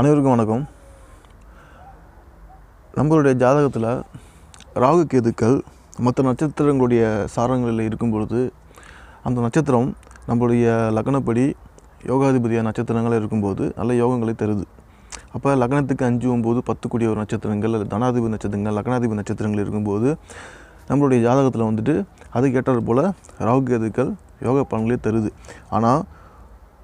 அனைவருக்கும் வணக்கம். நம்மளுடைய ஜாதகத்தில் ராகு கேதுக்கள் மற்ற நட்சத்திரங்களுடைய சாரங்களில் இருக்கும் பொழுது அந்த நட்சத்திரம் நம்மளுடைய லக்னப்படி யோகாதிபதிய நட்சத்திரங்கள் இருக்கும்போது நல்ல யோகங்களை தருது. அப்போ லக்னத்துக்கு அஞ்சு ஒம்பது பத்து கூடிய ஒரு நட்சத்திரங்கள் அல்லது தனாதிபதி நட்சத்திரங்கள் லக்னாதிபதி நட்சத்திரங்கள் இருக்கும்போது நம்மளுடைய ஜாதகத்தில் வந்துட்டு அதுக்கேற்றது போல் ராகு கேதுக்கள் யோக பலன்களே தருது. ஆனால்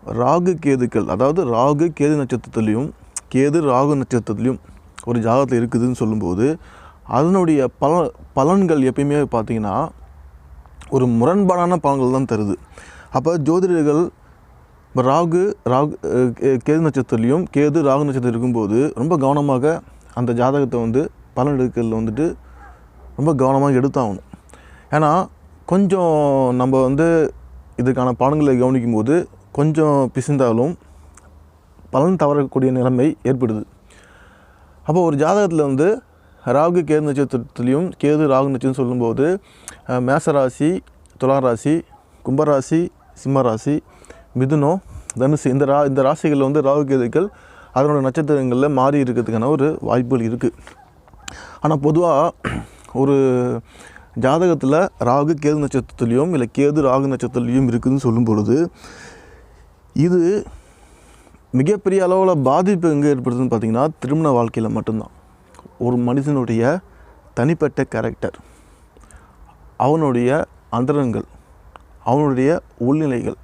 ராகு கேதுக்கள் அதாவது ராகு கேது நட்சத்திரத்துலேயும் கேது ராகு நட்சத்திரத்துலேயும் ஒரு ஜாதகத்தில் இருக்குதுன்னு சொல்லும்போது அதனுடைய பல பலன்கள் எப்பயுமே பார்த்திங்கன்னா ஒரு முரண்பாடான பலன்கள் தான் தருது. அப்போ ஜோதிடர்கள் இப்போ ராகு ராகு கே- கேது நட்சத்திரத்துலேயும் கேது ராகு நட்சத்திரம் இருக்கும்போது ரொம்ப கவனமாக அந்த ஜாதகத்தை வந்து பலன் எடுக்கிறதுல வந்துட்டு ரொம்ப கவனமாக எடுத்தாகணும். ஏன்னா கொஞ்சம் நம்ம வந்து இதுக்கான பலன்களை கவனிக்கும் போது கொஞ்சம் பிசிந்தாலும் பலன் தவறக்கூடிய நிலைமை ஏற்படுது. அப்போ ஒரு ஜாதகத்தில் வந்து ராகு கேது நட்சத்திரத்துலேயும் கேது ராகு நட்சத்திரம் சொல்லும்போது மேசராசி மேச ராசி துலா ராசி கும்பராசி சிம்மராசி மிதுனம் தனுசு இந்த ரா இந்த ராசிகளில் வந்து ராகு கேதுக்கள் அதனோட நட்சத்திரங்களில் மாறி இருக்கிறதுக்கான ஒரு வாய்ப்புகள் இருக்குது ஆனால் பொதுவாக ஒரு ஜாதகத்தில் ராகு கேது நட்சத்திரத்துலேயும் இல்லை கேது ராகு நட்சத்திரத்துலேயும் இருக்குதுன்னு சொல்லும் பொழுது இது மிகப்பெரிய அளவில் பாதிப்பு எங்கே ஏற்படுதுன்னு பார்த்திங்கன்னா திருமண வாழ்க்கையில் மட்டும்தான். ஒரு மனிதனுடைய தனிப்பட்ட கேரக்டர் அவனுடைய அந்தரங்கள் அவனுடைய உள்நிலைகள்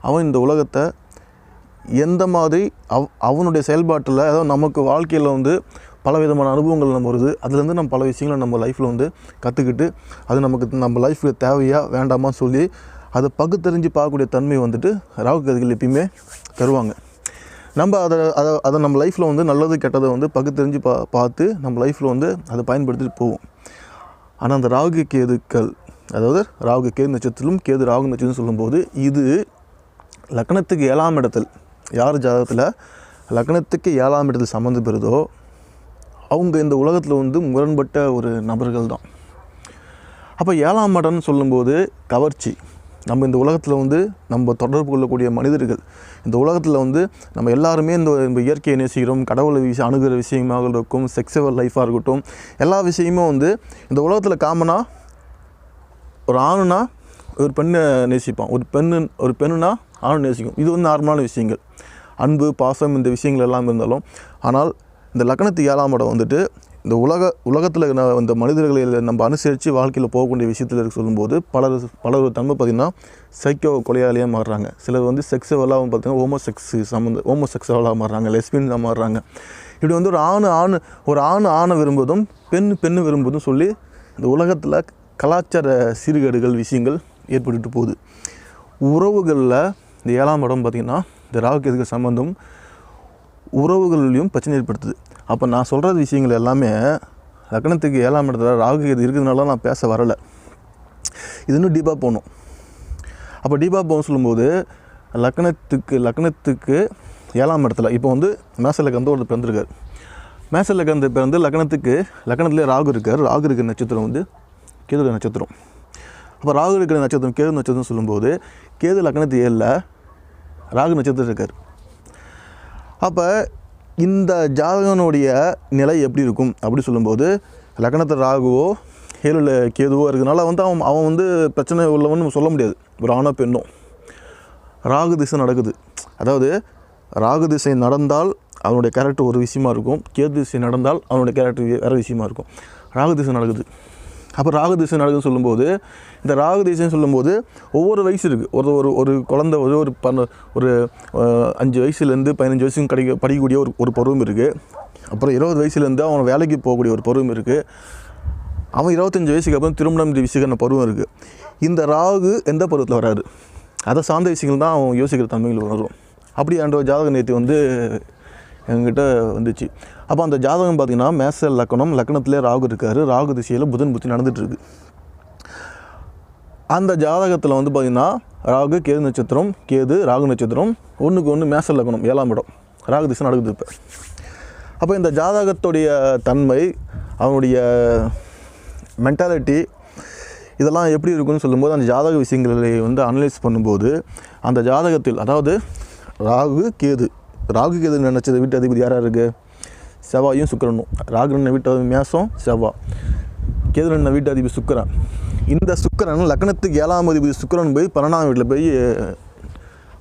அவன் இந்த உலகத்தை எந்த மாதிரி அவ் அவனுடைய செயல்பாட்டில் அதாவது நமக்கு வாழ்க்கையில் வந்து பல விதமான அனுபவங்கள் நம்ம வருது அதுலேருந்து நம்ம பல விஷயங்களை நம்ம லைஃப்பில் வந்து கற்றுக்கிட்டு அது நமக்கு நம்ம லைஃப்பில் தேவையாக வேண்டாமா சொல்லி அதை பகுத்தறிஞ்சு பார்க்கக்கூடிய தன்மை வந்துட்டு ராகு கதிகள் எப்பயுமே தருவாங்க. நம்ம அதை அதை அதை நம்ம லைஃப்பில் வந்து நல்லது கெட்டதை வந்து பகுத்தறிஞ்சு பா பார்த்து நம்ம லைஃப்பில் வந்து அதை பயன்படுத்திட்டு போவோம். ஆனால் அந்த ராகு கேதுக்கள் அதாவது ராகு கேது நட்சத்திரத்திலும் கேது ராகு நட்சத்திரம் சொல்லும்போது இது லக்னத்துக்கு ஏழாம் இடத்தில் யார் ஜாதகத்தில் லக்னத்துக்கு ஏழாம் இடத்தில் சம்மந்தம் பெறுதோ அவங்க இந்த உலகத்தில் வந்து முரண்பட்ட ஒரு நபர்கள் தான் அப்போ ஏழாம் இடம்னு சொல்லும்போது கவர்ச்சி. நம்ம இந்த உலகத்தில் வந்து நம்ம தொடர்பு கொள்ளக்கூடிய மனிதர்கள். இந்த உலகத்தில் வந்து நம்ம எல்லாருமே இந்த இயற்கையை நேசிக்கிறோம் கடவுளை விஷயம் அணுகிற விஷயமாக இருக்கும் செக்ஸுவல் லைஃப்பாக இருக்கட்டும் எல்லா விஷயமும் வந்து இந்த உலகத்தில் காமனாக ஒரு ஆணுனா ஒரு பெண்ணை நேசிப்பான். ஒரு பெண்ணு ஒரு பெண்ணுனா ஆண் நேசிக்கும். இது வந்து நார்மலான விஷயங்கள். அன்பு பாசம் இந்த விஷயங்கள் எல்லாம் இருந்தாலும் ஆனால் இந்த லக்னத்து ஏழாம் இடம் வந்துட்டு இந்த உலக உலகத்தில் இந்த மனிதர்களை நம்ம அனுசரித்து வாழ்க்கையில் போகக்கூடிய விஷயத்தில் இருக்க சொல்லும்போது பலர் பலர் தன்மை பார்த்திங்கன்னா சைக்கோ கொலையாளியாக மாறுறாங்க. சிலர் வந்து செக்ஸுவலாகவும் பார்த்திங்கன்னா ஹோமோ செக்ஸ் சம்மந்த ஹோமோ செக்ஸுவலாக மாறுறாங்க. லெஸ்பியனாக மாறுறாங்க. இப்படி வந்து ஒரு ஆண் ஆண் ஒரு ஆண் ஆணை விரும்புவதும் பெண் பெண் விரும்புவதும் சொல்லி இந்த உலகத்தில் கலாச்சார சீர்கேடுகள் விஷயங்கள் ஏற்பட்டுட்டு போகுது. உறவுகளில் இந்த ஏழாம் இடம் பார்த்திங்கன்னா இந்த ராகுக்கு சம்மந்தம் உறவுகள்லையும் பிரச்சனை ஏற்படுத்துது. அப்போ நான் சொல்கிற விஷயங்கள் எல்லாமே லக்னத்துக்கு ஏழாம் இடத்துல ராகு கேது இருக்கிறதுனால நான் பேச வரலை. இது இன்னும் டீப்பாக போகணும். அப்போ டீப்பாக போகணும் சொல்லும்போது லக்னத்துக்கு லக்னத்துக்கு ஏழாம் இடத்துல இப்போ வந்து மேசலக்கந்து ஒருத்தர் பிறந்திருக்கார். மேசலக்கந்து பிறந்து லக்னத்துக்கு லக்னத்துலேயே ராகு இருக்கார். ராகு இருக்கிற நட்சத்திரம் வந்து கேது நட்சத்திரம். அப்போ ராகு இருக்கிற நட்சத்திரம் கேது நட்சத்திரம் சொல்லும்போது கேது லக்னத்து ஏழில் ராகு நட்சத்திரம் இருக்கார். அப்போ இந்த ஜாதகனுடைய நிலை எப்படி இருக்கும் அப்படி சொல்லும்போது லக்னத்தில் ராகுவோ ஏழில் கேதுவோ இருக்கிறதுனால வந்து அவன் அவன் வந்து பிரச்சனை உள்ளவன்னு சொல்ல முடியாது. ஒரு ஆணோ பெண்ணோ. ராகு திசை நடக்குது. அதாவது ராகு திசை நடந்தால் அவனுடைய கேரக்டர் ஒரு விஷயமா இருக்கும். கேது திசை நடந்தால் அவனுடைய கேரக்டர் வேறு விஷயமா இருக்கும். ராகு திசை நடக்குது. அப்போ ராகு திசை நடக்குதுன்னு சொல்லும்போது இந்த ராகு திசைன்னு சொல்லும்போது ஒவ்வொரு வயசு இருக்குது ஒரு ஒரு ஒரு குழந்த ஒரு ஒரு பன்ன ஒரு அஞ்சு வயசுலேருந்து பதினஞ்சு வயசுக்கும் கிடைக்க படிக்கக்கூடிய ஒரு ஒரு பருவம் இருக்குது அப்புறம் இருபது வயசுலேருந்து அவன் வேலைக்கு போகக்கூடிய ஒரு பருவம் இருக்குது அவன் இருபத்தஞ்சி வயசுக்கு அப்புறம் திருமணம் இந்த விஷயக்கான பருவம் இருக்குது இந்த ராகு எந்த பருவத்தில் வராது அதை சார்ந்த விஷயங்கள் தான் அவன் யோசிக்கிற தன்மைகள் வரும் அப்படி அந்த ஜாதக நேர்த்தி வந்து எங்கிட்ட வந்துச்சு. அப்போ அந்த ஜாதகம் பார்த்திங்கன்னா மேச லக்கணம் லக்கணத்திலே ராகு இருக்கார். ராகு திசையில் புதன் புத்தி நடந்துகிட்ருக்கு அந்த ஜாதகத்தில் வந்து பார்த்திங்கன்னா ராகு கேது நட்சத்திரம் கேது ராகு நட்சத்திரம் ஒன்றுக்கு ஒன்று மேச லக்கணம் ஏழாம் இடம். ராகு திசை நடக்குது இப்போ. அப்போ இந்த ஜாதகத்துடைய தன்மை அவனுடைய மென்டாலிட்டி இதெல்லாம் எப்படி இருக்குன்னு சொல்லும்போது அந்த ஜாதக விஷயங்களை வந்து அனலைஸ் பண்ணும்போது அந்த ஜாதகத்தில் அதாவது ராகு கேது ராகு கேது நினச்சது வீட்டு அதிபதி யாராக இருக்குது செவ்வாயும் சுக்கிரனும். ராகு நின்ன வீட்டு அதிபதி மேசம் செவ்வாய் கேது நின்ன வீட்டு அதிபதி சுக்கரன். இந்த சுக்கரன் லக்னத்துக்கு ஏழாம் அதிபதி சுக்கரன் போய் பன்னெண்டாம் வீட்டில் போய்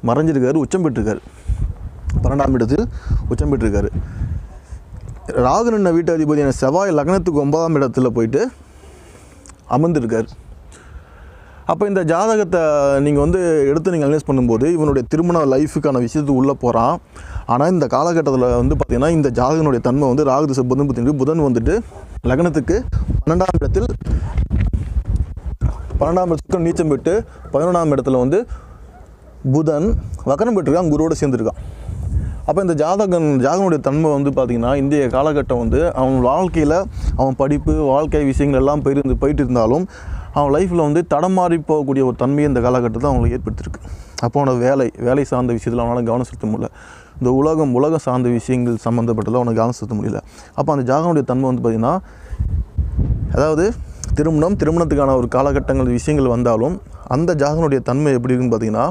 மறைஞ்சிருக்காரு உச்சம் பெற்றிருக்காரு. பன்னெண்டாம் இடத்தில் உச்சம் பெற்றிருக்காரு. ராகு நின்ன வீட்டு அதிபதியான செவ்வாய் லக்னத்துக்கு ஒன்பதாம் இடத்துல போயிட்டு அமர்ந்திருக்கார். அப்போ இந்த ஜாதகத்தை நீங்கள் வந்து எடுத்து நீங்கள் அனலைஸ் பண்ணும்போது இவனுடைய திருமண லைஃபுக்கான விஷயத்துக்கு உள்ளே போகிறான் ஆனால் இந்த காலகட்டத்தில் வந்து பார்த்திங்கன்னா இந்த ஜாதகனுடைய தன்மை வந்து ராகு திசை புதன் புத்தின் புதன் வந்துட்டு லக்னத்துக்கு பன்னெண்டாம் இடத்தில் பன்னெண்டாம் இடத்துக்கு நீச்சம் பெற்று பதினொன்றாம் இடத்துல வந்து புதன் வக்கரம் பெற்றிருக்கான் குருவோடு சேர்ந்துருக்கான். அப்போ இந்த ஜாதகன் ஜாதகனுடைய தன்மை வந்து பார்த்திங்கன்னா இந்திய காலகட்டம் வந்து அவன் வாழ்க்கையில் அவன் படிப்பு வாழ்க்கை விஷயங்கள் எல்லாம் போயிருந்து போயிட்டு இருந்தாலும் அவன் லைஃப்பில் வந்து தடமாறி போகக்கூடிய ஒரு தன்மையை இந்த காலகட்டத்தில் அவங்களுக்கு ஏற்படுத்தியிருக்கு அப்போ அவனோட வேலை வேலை சார்ந்த விஷயத்தில் அவனால் கவனம் செலுத்த முடியல. இந்த உலகம் உலகம் சார்ந்த விஷயங்கள் சம்மந்தப்பட்டதில் அவனுக்கு கவனம் செலுத்த முடியல. அப்போ அந்த ஜாகனுடைய தன்மை வந்து பார்த்திங்கன்னா அதாவது திருமணம் திருமணத்துக்கான ஒரு காலகட்டங்கள் விஷயங்கள் வந்தாலும் அந்த ஜாதகனுடைய தன்மை எப்படி இருக்குன்னு பார்த்தீங்கன்னா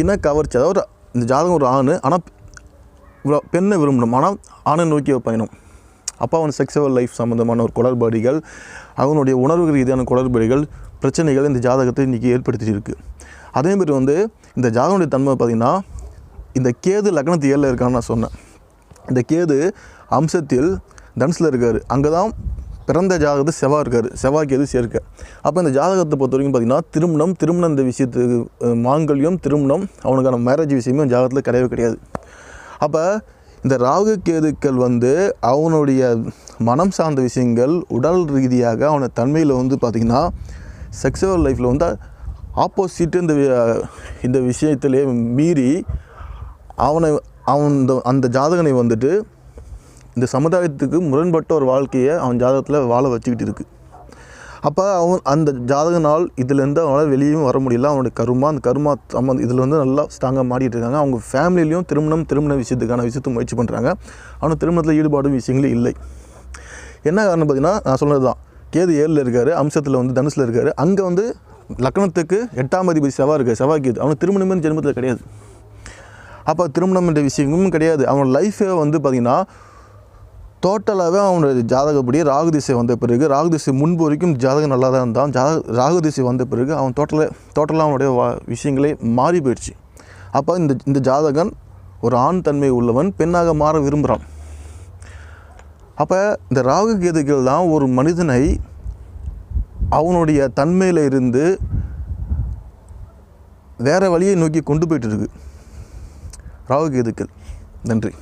இன கவர்ச்சி அதாவது இந்த ஜாதகம் ஒரு ஆண் ஆனால் இவ்வளோ பெண்ணை விரும்பணும். ஆனால் ஆணை நோக்கிய பயணம். அப்போ அவன் செக்ஸுவல் லைஃப் சம்மந்தமான ஒரு குளறுபடிகள் அவனுடைய உணர்வு ரீதியான குளறுபடிகள் பிரச்சனைகள் இந்த ஜாதகத்தை இன்றைக்கி ஏற்படுத்திட்டு இருக்கு. அதேமாதிரி வந்து இந்த ஜாதகனுடைய தன்மை பார்த்திங்கன்னா இந்த கேது லக்னத்து ஏழில் இருக்கான்னு நான் சொன்னேன். இந்த கேது அம்சத்தில் தனுசில் இருக்கார். அங்கே தான் பிறந்த ஜாதகத்து செவ்வாய் இருக்கார். செவ்வாய்க்கு எது சேர்க்க. அப்போ இந்த ஜாதகத்தை பொறுத்த வரைக்கும் பார்த்தீங்கன்னா திருமணம் திருமணம் இந்த விஷயத்துக்கு மாங்கல்யம் திருமணம் அவனுக்கான மேரேஜ் விஷயமும் ஜாதகத்தில் கிடையவே கிடையாது. அப்போ இந்த ராகு கேதுக்கள் வந்து அவனுடைய மனம் சார்ந்த விஷயங்கள் உடல் ரீதியாக அவனை தன்மையில் வந்து பார்த்திங்கன்னா செக்ஸுவல் லைஃப்பில் வந்து ஆப்போசிட் இந்த இந்த விஷயத்திலே மீறி அவனை அவன் இந்த அந்த ஜாதகனை வந்துட்டு இந்த சமுதாயத்துக்கு முரண்பட்ட ஒரு வாழ்க்கையை அவன் ஜாதகத்தில் வாழ வச்சுக்கிட்டு இருக்குது அப்போ அவன் அந்த ஜாதக நாள் இதுலேருந்து அவனால் வெளியும் வர முடியல. அவனுடைய கருமா அந்த கருமா சம்மந்த இதில் வந்து நல்லா ஸ்ட்ராங்காக மாடிட்டு இருக்காங்க. அவங்க ஃபேமிலியிலையும் திருமணம் திருமண விஷயத்துக்கான விஷயத்தை முயற்சி பண்ணுறாங்க அவனுக்கு திருமணத்தில் ஈடுபாடும் விஷயங்களும் இல்லை. என்ன காரணம் பார்த்தீங்கன்னா நான் சொன்னது தான். கேது ஏழில் இருக்கார் அம்சத்தில் வந்து தனுசில் இருக்கார். அங்கே வந்து லக்னத்துக்கு எட்டாம் அதிபதி செவ்வாய் இருக்கார். செவ்வாய் கேது. அவனுக்கு திருமணமே ஜென்மத்தில் கிடையாது. அப்போ திருமணம் என்ற விஷயமும் கிடையாது. அவன் லைஃபே வந்து பார்த்திங்கன்னா டோட்டலாகவே அவனுடைய ஜாதகப்படி ராகு திசை வந்த பிறகு ராகு திசை முன்பு வரைக்கும் ஜாதகம் நல்லா தான் இருந்தான். ஜா ராகு திசை வந்த பிறகு அவன் டோட்டலாக டோட்டலாக அவனுடைய வா விஷயங்களே மாறி போயிடுச்சு. அப்போ இந்த இந்த ஜாதகன் ஒரு ஆண் தன்மை உள்ளவன் பெண்ணாக மாற விரும்புகிறான் அப்போ இந்த ராகு கேதுகள் தான் ஒரு மனிதனை அவனுடைய தன்மையில் இருந்து வேறு வழியை நோக்கி கொண்டு போயிட்டு இருக்கு. ராகு கேதுக்கள். நன்றி.